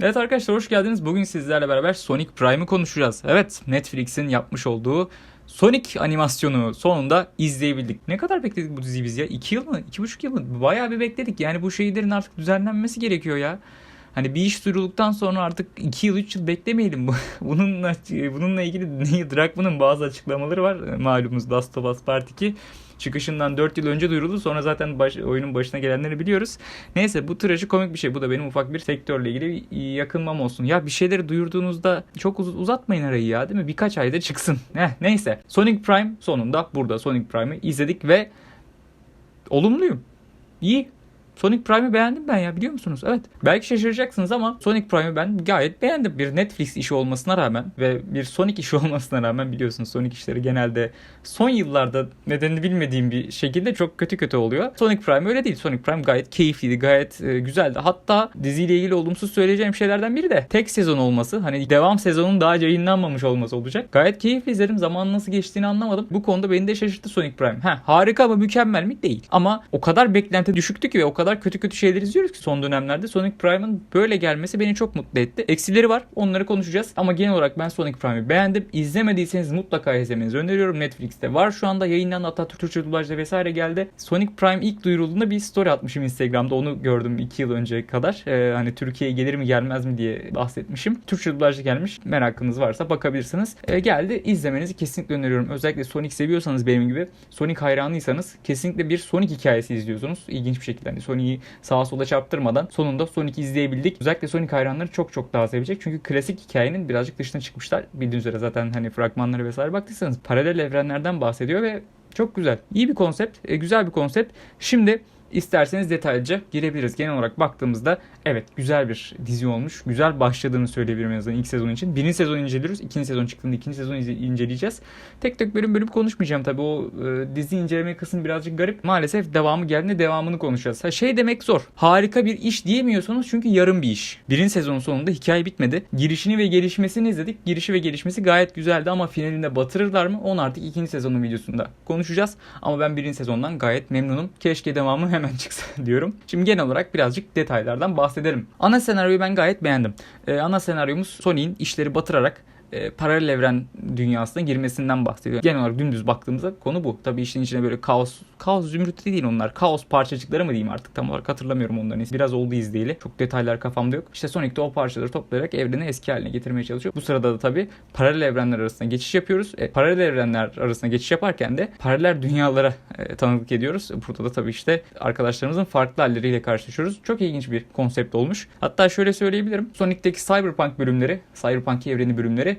Evet arkadaşlar hoş geldiniz. Bugün sizlerle beraber Sonic Prime'ı konuşacağız. Evet Netflix'in yapmış olduğu Sonic animasyonu sonunda izleyebildik. Ne kadar bekledik bu diziyi biz ya? 2 yıl mı? 2,5 yıl mı? Bayağı bir bekledik. Yani bu şeylerin artık düzenlenmesi gerekiyor ya. Hani bir iş duyurulduktan sonra artık 2 yıl 3 yıl beklemeyelim. Bu- bununla bununla ilgili Neil Druckmann'ın bazı açıklamaları var. Malumunuz Last of Us Part 2 çıkışından 4 yıl önce duyuruldu. Sonra zaten baş- oyunun başına gelenleri biliyoruz. Neyse bu trajikomik bir şey. Bu da benim ufak bir sektörle ilgili yakınmam olsun. Ya bir şeyleri duyurduğunuzda çok uz- uzatmayın arayı ya değil mi? Birkaç ayda çıksın. Heh, neyse. Sonic Prime sonunda burada Sonic Prime'ı izledik ve olumluyum. İyi. Sonic Prime'ı beğendim ben ya biliyor musunuz? Evet. Belki şaşıracaksınız ama Sonic Prime'ı ben gayet beğendim. Bir Netflix işi olmasına rağmen ve bir Sonic işi olmasına rağmen biliyorsunuz Sonic işleri genelde son yıllarda nedenini bilmediğim bir şekilde çok kötü kötü oluyor. Sonic Prime öyle değil. Sonic Prime gayet keyifliydi, gayet e, güzeldi. Hatta diziyle ilgili olumsuz söyleyeceğim şeylerden biri de tek sezon olması. Hani devam sezonun daha yayınlanmamış olması olacak. Gayet keyifli izledim. Zamanın nasıl geçtiğini anlamadım. Bu konuda beni de şaşırttı Sonic Prime. Ha, harika mı mükemmel mi? Değil. Ama o kadar beklenti düşüktü ki ve o kadar kötü kötü şeyler izliyoruz ki son dönemlerde. Sonic Prime'ın böyle gelmesi beni çok mutlu etti. Eksileri var. Onları konuşacağız. Ama genel olarak ben Sonic Prime'ı beğendim. İzlemediyseniz mutlaka izlemenizi öneriyorum. Netflix'te var şu anda yayınlanan hatta Türkçe dublajda vesaire geldi. Sonic Prime ilk duyurulduğunda bir story atmışım Instagram'da. Onu gördüm 2 yıl önce kadar. Ee, hani Türkiye'ye gelir mi gelmez mi diye bahsetmişim. Türkçe dublajda gelmiş. Merakınız varsa bakabilirsiniz. Ee, geldi. İzlemenizi kesinlikle öneriyorum. Özellikle Sonic seviyorsanız benim gibi Sonic hayranıysanız kesinlikle bir Sonic hikayesi izliyorsunuz. İlginç bir şekilde hani Sonic'i sağa sola çarptırmadan sonunda Sonic'i izleyebildik. Özellikle Sonic hayranları çok çok daha sevecek. Çünkü klasik hikayenin birazcık dışına çıkmışlar. Bildiğiniz üzere zaten hani fragmanları vesaire baktıysanız paralel evrenlerden bahsediyor ve çok güzel. İyi bir konsept, e, güzel bir konsept. Şimdi isterseniz detaylıca girebiliriz. Genel olarak baktığımızda evet güzel bir dizi olmuş. Güzel başladığını söyleyebilirim en azından ilk sezon için. Birinci sezon inceliyoruz. ikinci sezon çıktığında ikinci sezonu ince- inceleyeceğiz. Tek tek bölüm bölüm konuşmayacağım tabii. O e, dizi inceleme kısmı birazcık garip. Maalesef devamı geldiğinde devamını konuşacağız. Ha, şey demek zor. Harika bir iş diyemiyorsanız çünkü yarım bir iş. Birinci sezonun sonunda hikaye bitmedi. Girişini ve gelişmesini izledik. Girişi ve gelişmesi gayet güzeldi ama finalinde batırırlar mı? Onu artık ikinci sezonun videosunda konuşacağız. Ama ben birinci sezondan gayet memnunum. Keşke devamı hemen çıksa diyorum. Şimdi genel olarak birazcık detaylardan bahsedelim. Ana senaryoyu ben gayet beğendim. Ee, ana senaryomuz Sony'in işleri batırarak e, paralel evren dünyasına girmesinden bahsediyor. Genel olarak dümdüz baktığımızda konu bu. Tabii işin içine böyle kaos, kaos zümrütü değil onlar. Kaos parçacıkları mı diyeyim artık tam olarak hatırlamıyorum onların ismi. Biraz oldu izleyeli. Çok detaylar kafamda yok. İşte Sonic de o parçaları toplayarak evreni eski haline getirmeye çalışıyor. Bu sırada da tabii paralel evrenler arasında geçiş yapıyoruz. E, paralel evrenler arasında geçiş yaparken de paralel dünyalara e, tanıklık ediyoruz. Burada da tabii işte arkadaşlarımızın farklı halleriyle karşılaşıyoruz. Çok ilginç bir konsept olmuş. Hatta şöyle söyleyebilirim. Sonic'teki Cyberpunk bölümleri, Cyberpunk evreni bölümleri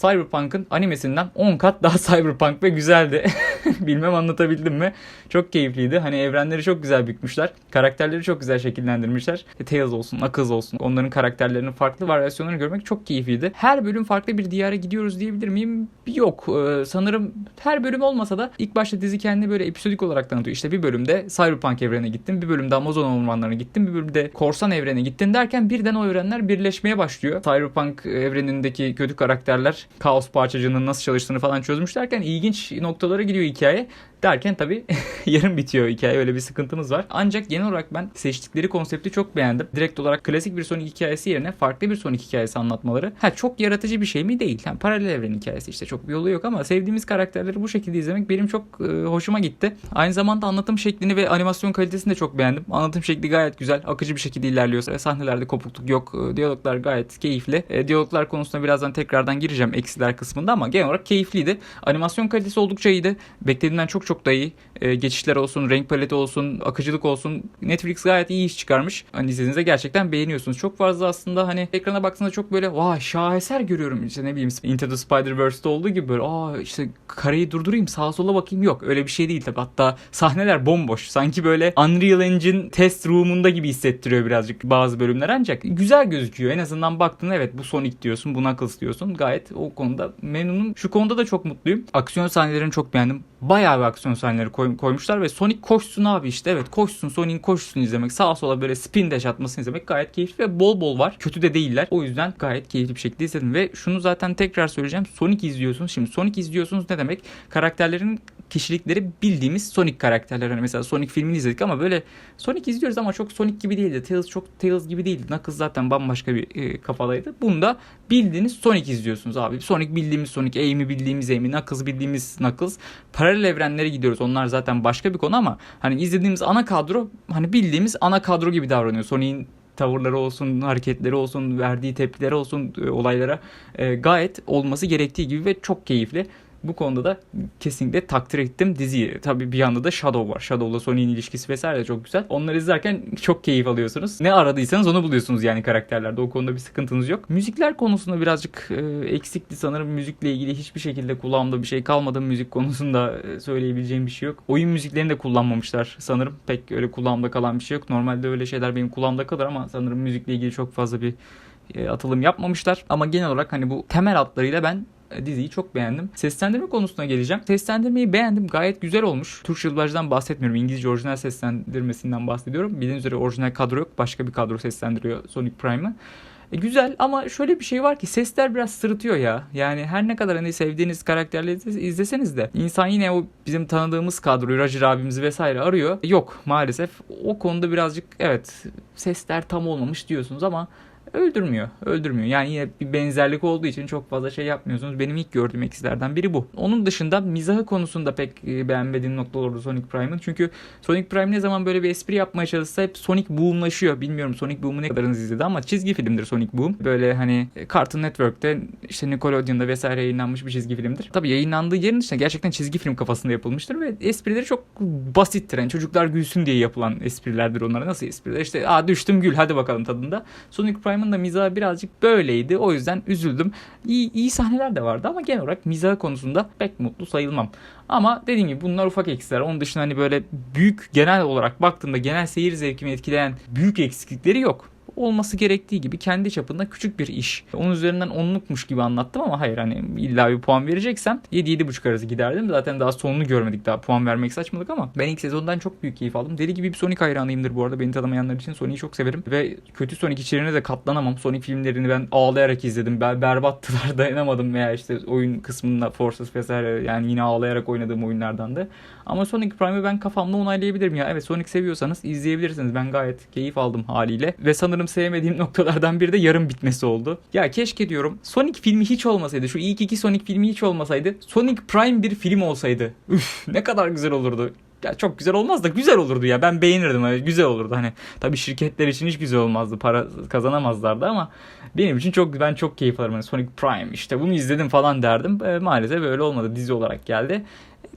Cyberpunk'ın animesinden 10 kat daha Cyberpunk ve güzeldi. Bilmem anlatabildim mi? Çok keyifliydi. Hani evrenleri çok güzel bükmüşler. Karakterleri çok güzel şekillendirmişler. E, Tails olsun, Knuckles olsun. Onların karakterlerinin farklı varyasyonlarını görmek çok keyifliydi. Her bölüm farklı bir diyara gidiyoruz diyebilir miyim? Yok. Ee, sanırım her bölüm olmasa da ilk başta dizi kendini böyle episodik olarak tanıtıyor. İşte bir bölümde Cyberpunk evrenine gittim. Bir bölümde Amazon ormanlarına gittim. Bir bölümde Korsan evrene gittin derken birden o evrenler birleşmeye başlıyor. Cyberpunk evrenindeki kötü karakterler kaos parçacığının nasıl çalıştığını falan çözmüş derken ilginç noktalara gidiyor hikaye. Derken tabii yarım bitiyor hikaye öyle bir sıkıntımız var. Ancak genel olarak ben seçtikleri konsepti çok beğendim. Direkt olarak klasik bir Sonic hikayesi yerine farklı bir Sonic hikayesi anlatmaları. Ha çok yaratıcı bir şey mi? Değil. Yani paralel evren hikayesi işte çok bir yolu yok ama sevdiğimiz karakterleri bu şekilde izlemek benim çok e, hoşuma gitti. Aynı zamanda anlatım şeklini ve animasyon kalitesini de çok beğendim. Anlatım şekli gayet güzel. Akıcı bir şekilde ilerliyor. E, Sahnelerde kopukluk yok. E, Diyaloglar gayet keyifli. E, Diyaloglar konusunda birazdan tekrardan gireceğim eksiler kısmında ama genel olarak keyifliydi. Animasyon kalitesi oldukça iyiydi. Beklediğimden çok çok da iyi. E, geçişler olsun, renk paleti olsun, akıcılık olsun. Netflix gayet iyi iş çıkarmış. Hani izlediğinizde gerçekten beğeniyorsunuz. Çok fazla aslında hani ekrana baktığınızda çok böyle vay şaheser görüyorum. İşte ne bileyim Into the Spider-Verse'de olduğu gibi böyle aa işte kareyi durdurayım sağa sola bakayım. Yok öyle bir şey değil tabii. Hatta sahneler bomboş. Sanki böyle Unreal Engine test room'unda gibi hissettiriyor birazcık bazı bölümler ancak güzel gözüküyor. En azından baktığında evet bu Sonic diyorsun, bu Knuckles diyorsun. Gayet o konuda memnunum. Şu konuda da çok mutluyum. Aksiyon sahnelerini çok beğendim. Bayağı bir aksiyon aksiyon sahneleri koy- koymuşlar ve Sonic koşsun abi işte evet koşsun Sonic'in koşsun izlemek sağa sola böyle spin dash atmasını izlemek gayet keyifli ve bol bol var. Kötü de değiller. O yüzden gayet keyifli bir şekilde izledim ve şunu zaten tekrar söyleyeceğim. Sonic izliyorsunuz. Şimdi Sonic izliyorsunuz ne demek? Karakterlerin kişilikleri bildiğimiz Sonic karakterler. Hani mesela Sonic filmini izledik ama böyle Sonic izliyoruz ama çok Sonic gibi değildi. Tails çok Tails gibi değildi. Knuckles zaten bambaşka bir e, kafadaydı. Bunda bildiğiniz Sonic izliyorsunuz abi. Sonic bildiğimiz Sonic, Amy'i bildiğimiz Amy, Knuckles bildiğimiz Knuckles. Paralel evrenlere gidiyoruz. Onlar zaten başka bir konu ama hani izlediğimiz ana kadro hani bildiğimiz ana kadro gibi davranıyor. Sonic'in tavırları olsun, hareketleri olsun, verdiği tepkileri olsun e, olaylara e, gayet olması gerektiği gibi ve çok keyifli. Bu konuda da kesinlikle takdir ettim diziyi. Tabii bir yanda da Shadow var. Shadow'la Sony'nin ilişkisi vesaire de çok güzel. Onları izlerken çok keyif alıyorsunuz. Ne aradıysanız onu buluyorsunuz yani karakterlerde. O konuda bir sıkıntınız yok. Müzikler konusunda birazcık e, eksikti sanırım. Müzikle ilgili hiçbir şekilde kulağımda bir şey kalmadı. Müzik konusunda e, söyleyebileceğim bir şey yok. Oyun müziklerini de kullanmamışlar sanırım. Pek öyle kulağımda kalan bir şey yok. Normalde öyle şeyler benim kulağımda kalır ama sanırım müzikle ilgili çok fazla bir e, atılım yapmamışlar. Ama genel olarak hani bu temel hatlarıyla ben diziyi çok beğendim. Seslendirme konusuna geleceğim. Seslendirmeyi beğendim. Gayet güzel olmuş. Türkçe dublajdan bahsetmiyorum. İngilizce orijinal seslendirmesinden bahsediyorum. Bildiğiniz üzere orijinal kadro yok. Başka bir kadro seslendiriyor Sonic Prime'ı. E, güzel ama şöyle bir şey var ki sesler biraz sırıtıyor ya. Yani her ne kadar hani sevdiğiniz karakterleri izle- izleseniz de insan yine o bizim tanıdığımız kadroyu Roger abimizi vesaire arıyor. Yok maalesef o konuda birazcık evet sesler tam olmamış diyorsunuz ama öldürmüyor. Öldürmüyor. Yani yine bir benzerlik olduğu için çok fazla şey yapmıyorsunuz. Benim ilk gördüğüm eksilerden biri bu. Onun dışında mizahı konusunda pek e, beğenmediğim nokta olurdu Sonic Prime'ın. Çünkü Sonic Prime ne zaman böyle bir espri yapmaya çalışsa hep Sonic Boom'laşıyor. Bilmiyorum Sonic Boom'u ne kadarınız izledi ama çizgi filmdir Sonic Boom. Böyle hani e, Cartoon Network'te işte Nickelodeon'da vesaire yayınlanmış bir çizgi filmdir. Tabii yayınlandığı yerin dışında gerçekten çizgi film kafasında yapılmıştır ve esprileri çok basittir. Yani çocuklar gülsün diye yapılan esprilerdir onlara. Nasıl espriler? İşte aa düştüm gül hadi bakalım tadında. Sonic Prime'ın da mizahı birazcık böyleydi. O yüzden üzüldüm. İyi, iyi sahneler de vardı ama genel olarak mizahı konusunda pek mutlu sayılmam. Ama dediğim gibi bunlar ufak eksiler. Onun dışında hani böyle büyük genel olarak baktığımda genel seyir zevkimi etkileyen büyük eksiklikleri yok olması gerektiği gibi kendi çapında küçük bir iş. Onun üzerinden onlukmuş gibi anlattım ama hayır hani illa bir puan vereceksem 7-7.5 arası giderdim. Zaten daha sonunu görmedik daha puan vermek saçmalık ama ben ilk sezondan çok büyük keyif aldım. Deli gibi bir Sonic hayranıyımdır bu arada. Beni tanımayanlar için Sonic'i çok severim ve kötü Sonic içeriğine de katlanamam. Sonic filmlerini ben ağlayarak izledim. Ben berbattılar dayanamadım veya işte oyun kısmında Forces vesaire yani yine ağlayarak oynadığım oyunlardan da. Ama Sonic Prime'ı ben kafamda onaylayabilirim ya. Evet Sonic seviyorsanız izleyebilirsiniz. Ben gayet keyif aldım haliyle. Ve sanırım sevmediğim noktalardan biri de yarım bitmesi oldu. Ya keşke diyorum Sonic filmi hiç olmasaydı. Şu ilk iki Sonic filmi hiç olmasaydı. Sonic Prime bir film olsaydı. Üf ne kadar güzel olurdu. Ya çok güzel olmaz da güzel olurdu ya. Ben beğenirdim. Hani güzel olurdu. Hani tabii şirketler için hiç güzel olmazdı. Para kazanamazlardı ama benim için çok ben çok keyif alırım. Hani Sonic Prime işte bunu izledim falan derdim. E, maalesef öyle olmadı. Dizi olarak geldi.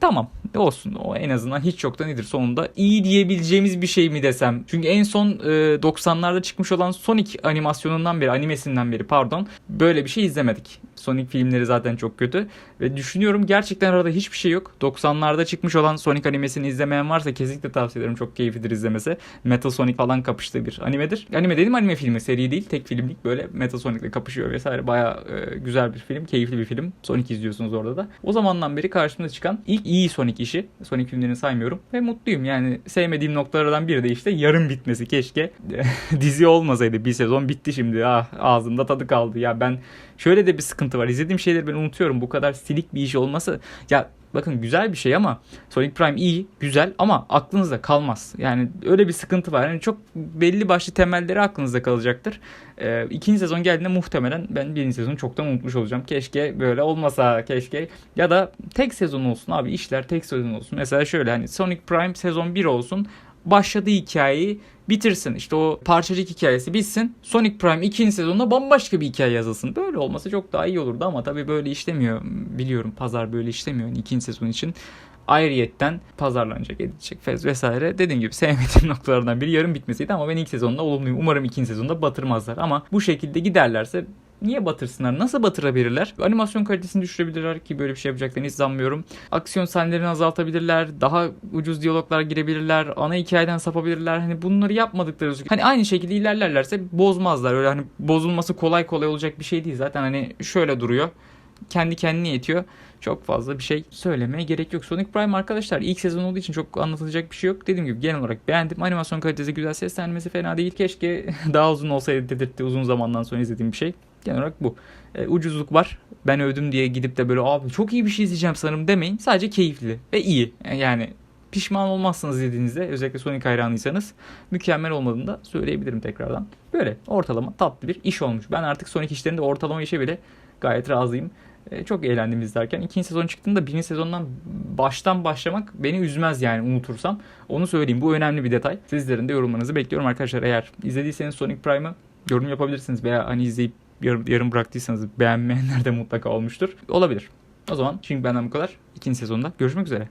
Tamam olsun. O en azından hiç yoktan iyidir. Sonunda iyi diyebileceğimiz bir şey mi desem? Çünkü en son e, 90'larda çıkmış olan Sonic animasyonundan beri animesinden beri pardon böyle bir şey izlemedik. Sonic filmleri zaten çok kötü. Ve düşünüyorum gerçekten arada hiçbir şey yok. 90'larda çıkmış olan Sonic animesini izlemeyen varsa kesinlikle tavsiye ederim. Çok keyiflidir izlemesi. Metal Sonic falan kapıştığı bir animedir. Anime dedim anime filmi seri değil tek filmlik böyle Metal Sonic'le kapışıyor vesaire. Baya e, güzel bir film keyifli bir film. Sonic izliyorsunuz orada da. O zamandan beri karşımda çıkan ilk iyi Sonic işi. Sonic filmlerini saymıyorum. Ve mutluyum yani sevmediğim noktalardan biri de işte yarım bitmesi. Keşke dizi olmasaydı. Bir sezon bitti şimdi. Ah ağzımda tadı kaldı. Ya ben şöyle de bir sıkıntı var. İzlediğim şeyleri ben unutuyorum. Bu kadar silik bir iş olması. Ya bakın güzel bir şey ama Sonic Prime iyi, güzel ama aklınızda kalmaz. Yani öyle bir sıkıntı var. Yani çok belli başlı temelleri aklınızda kalacaktır. Ee, ikinci sezon geldiğinde muhtemelen ben birinci sezonu çoktan unutmuş olacağım. Keşke böyle olmasa keşke. Ya da tek sezon olsun abi işler tek sezon olsun. Mesela şöyle hani Sonic Prime sezon 1 olsun. Başladığı hikayeyi bitirsin. İşte o parçacık hikayesi bitsin. Sonic Prime ikinci sezonda bambaşka bir hikaye yazılsın. Böyle olması çok daha iyi olurdu ama tabii böyle işlemiyor. Biliyorum pazar böyle işlemiyor yani sezon için ayrıyetten pazarlanacak, edilecek fez vesaire. Dediğim gibi sevmediğim noktalardan biri yarım bitmesiydi ama ben ilk sezonda olumluyum. Umarım ikinci sezonda batırmazlar ama bu şekilde giderlerse Niye batırsınlar? Nasıl batırabilirler? Animasyon kalitesini düşürebilirler ki böyle bir şey yapacaklarını hiç sanmıyorum. Aksiyon sahnelerini azaltabilirler. Daha ucuz diyaloglar girebilirler. Ana hikayeden sapabilirler. Hani bunları yapmadıkları sürece hani aynı şekilde ilerlerlerse bozmazlar. Öyle hani bozulması kolay kolay olacak bir şey değil. Zaten hani şöyle duruyor. kendi kendine yetiyor. Çok fazla bir şey söylemeye gerek yok. Sonic Prime arkadaşlar ilk sezon olduğu için çok anlatılacak bir şey yok. Dediğim gibi genel olarak beğendim. Animasyon kalitesi güzel, seslenmesi fena değil. Keşke daha uzun olsaydı dedirtti uzun zamandan sonra izlediğim bir şey. Genel olarak bu. E, ucuzluk var. Ben övdüm diye gidip de böyle abi çok iyi bir şey izleyeceğim sanırım demeyin. Sadece keyifli ve iyi. E, Yani pişman olmazsınız izlediğinizde özellikle Sonic hayranıysanız mükemmel olmadığını da söyleyebilirim tekrardan. Böyle ortalama tatlı bir iş olmuş. Ben artık Sonic işlerinde ortalama işe bile gayet razıyım. E, çok eğlendim izlerken. İkinci sezon çıktığında birinci sezondan baştan başlamak beni üzmez yani unutursam. Onu söyleyeyim. Bu önemli bir detay. Sizlerin de yorumlarınızı bekliyorum arkadaşlar. Eğer izlediyseniz Sonic Prime'ı yorum yapabilirsiniz veya hani izleyip yarım, yarım bıraktıysanız beğenmeyenler de mutlaka olmuştur. Olabilir. O zaman şimdi benden bu kadar. İkinci sezonda görüşmek üzere.